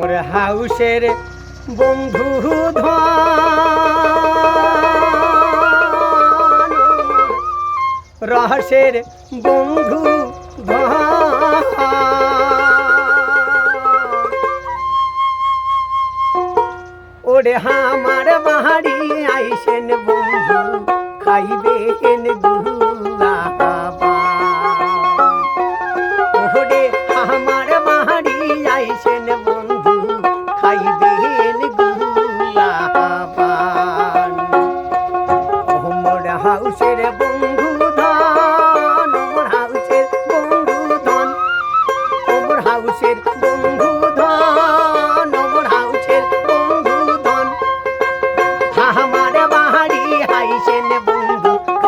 ওর হাউসের বন্ধু রহস্যের বন্ধু ওরে আমার বাহারি আইসেন বন্ধু খাইবেন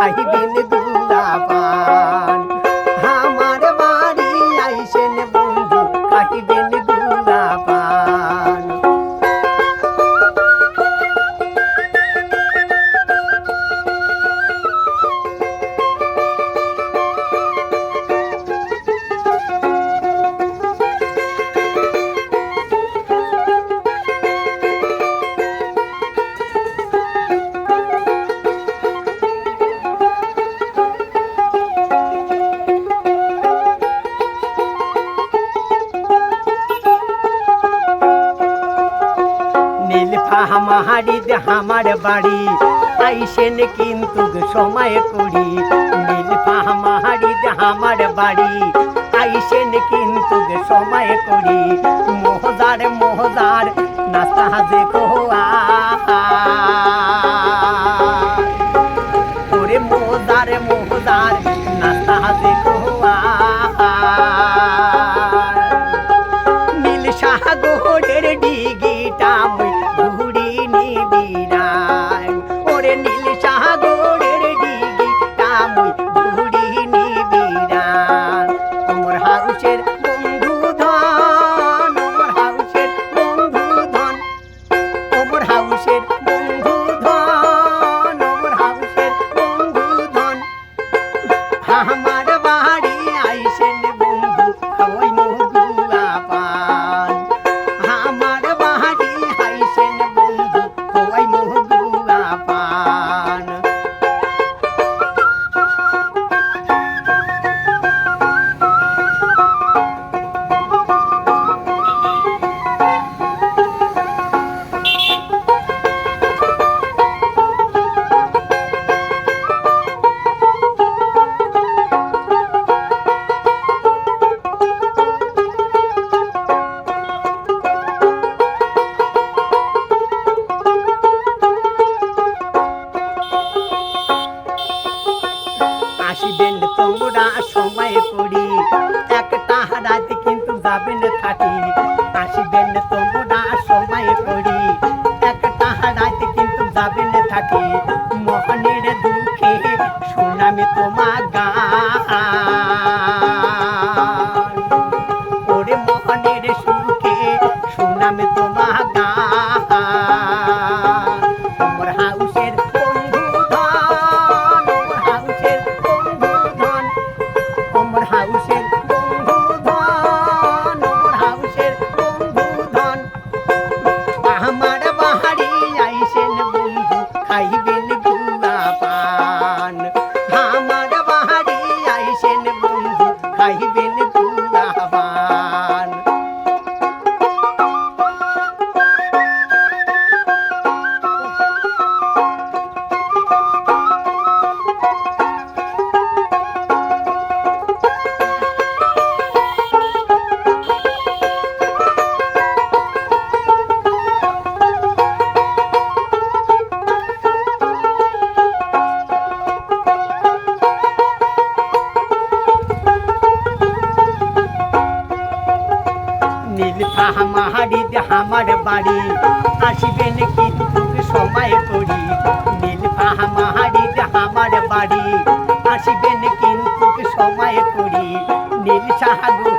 বন্ধু ফাহামাহারিতে আমার বাড়ি। আইসেন কিন্তু সময় করি নীল ফাহামাহারিতে আমার বাড়ি। আইসেন কিন্তু সময় করি মোহদার মোহদার নাস্তা দেখো ওরে মোহদার মোহদার নাস্তা দেখো আসিবেন তোমরা সময় করি একটা কিন্তু যাবেন থাকি। আসিবেন তোমরা সময় করি নীল ফাহামাহারিতে আমার বাড়ি। আসিবেন কিন্তু সময় করি। নীল ফাহামাহারিতে আমার বাড়ি। আসিবেন কিন্তু সময় করি। নীল সাহাগর